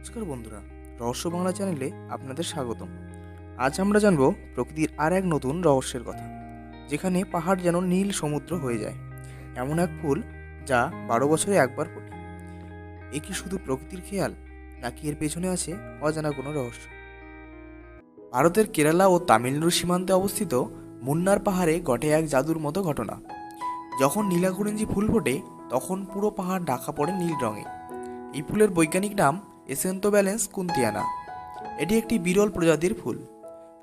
নমস্কার বন্ধুরা, রহস্য বাংলা চ্যানেলে আপনাদের স্বাগতম। আজ আমরা জানব প্রকৃতির আর এক নতুন রহস্যের কথা, যেখানে পাহাড় যেন নীল সমুদ্র হয়ে যায়, এমন এক ফুল যা বারো বছরে একবার ফোটে। এ কি শুধু প্রকৃতির খেয়াল, নাকি এর পেছনে আছে অজানা কোনো রহস্য? ভারতের কেরালা ও তামিলনাড়ু সীমান্তে অবস্থিত মুন্নার পাহাড়ে ঘটে এক জাদুর মতো ঘটনা। যখন নীলাকুরেঞ্জি ফুল ফোটে, তখন পুরো পাহাড় ঢাকা পড়ে নীল রঙে। এই ফুলের বৈজ্ঞানিক নাম এসেন্তো ব্যালেন্স কুন্তিয়ানা। এটি একটি বিরল প্রজাতির ফুল,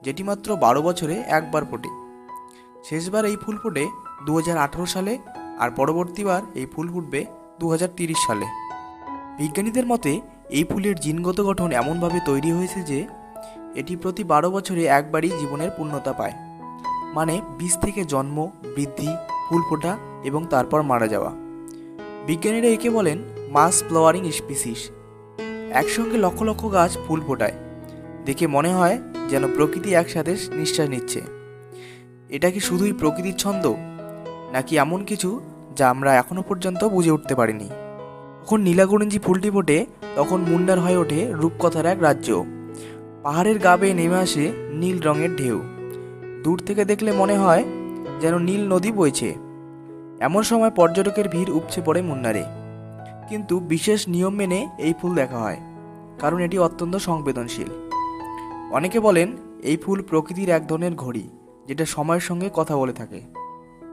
যেটি মাত্র বারো বছরে একবার ফোটে। শেষবার এই ফুল ফোটে দু হাজার আঠারো সালে আর পরবর্তীবার এই ফুল ফুটবে দু সালে। বিজ্ঞানীদের মতে, এই ফুলের জিনগত গঠন এমনভাবে তৈরি হয়েছে যে, এটি প্রতি বারো বছরে একবারই জীবনের পূর্ণতা পায়। মানে বীজ থেকে জন্ম, বৃদ্ধি, ফুল ফোটা এবং তারপর মারা যাওয়া। বিজ্ঞানীরা একে বলেন মাস ফ্লাওয়ারিং স্পিসিস। একসঙ্গে লক্ষ লক্ষ গাছ ফুল ফোটায়। দেখে মনে হয় যেন প্রকৃতি একসাথে নিঃশ্বাস নিচ্ছে। এটা কি শুধুই প্রকৃতির ছন্দ, নাকি এমন কিছু যা আমরা এখনও পর্যন্ত বুঝে উঠতে পারিনি? যখন নীলাগরিঞ্জি ফুলটি ফোটে, তখন মুন্ডার হয়ে ওঠে রূপকথার এক রাজ্য। পাহাড়ের গা বেয়ে নেমে আসে নীল রঙের ঢেউ। দূর থেকে দেখলে মনে হয় যেন নীল নদী বইছে। এমন সময় পর্যটকের ভিড় উপচে পড়ে মুন্নারে কিন্তু বিশেষ নিয়ম মেনে এই ফুল দেখা হয়, কারণ এটি অত্যন্ত সংবেদনশীল। অনেকে বলেন, এই ফুল প্রকৃতির এক ধরনের ঘড়ি, যেটা সময়ের সঙ্গে কথা বলে থাকে।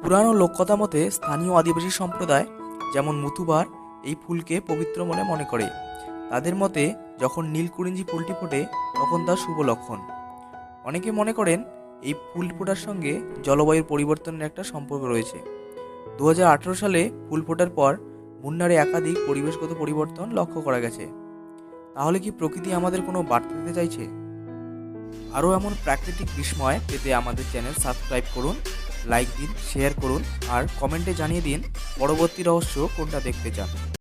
পুরানো লোককথা মতে স্থানীয় আদিবাসী সম্প্রদায়, যেমন মুতুবার, এই ফুলকে পবিত্র বলে মনে করে। তাদের মতে, যখন নীলকুরিঞ্জি ফুলটি ফোটে, তখন তার শুভ লক্ষণ। অনেকে মনে করেন, এই ফুল ফোটার সঙ্গে জলবায়ুর পরিবর্তনের একটা সম্পর্ক রয়েছে। দু হাজার আঠেরো সালে ফুল ফোটার পর মুন্নারে একাধিক পরিবেশগত পরিবর্তন লক্ষ্য করা গেছে। তাহলে কি প্রকৃতি আমাদের কোনো বার্তা দিতে চাইছে? আরও এমন প্রাকৃতিক বিস্ময় পেতে আমাদের চ্যানেল সাবস্ক্রাইব করুন, লাইক দিন, শেয়ার করুন, আর কমেন্টে জানিয়ে দিন পরবর্তী রহস্য কোনটা দেখতে চান।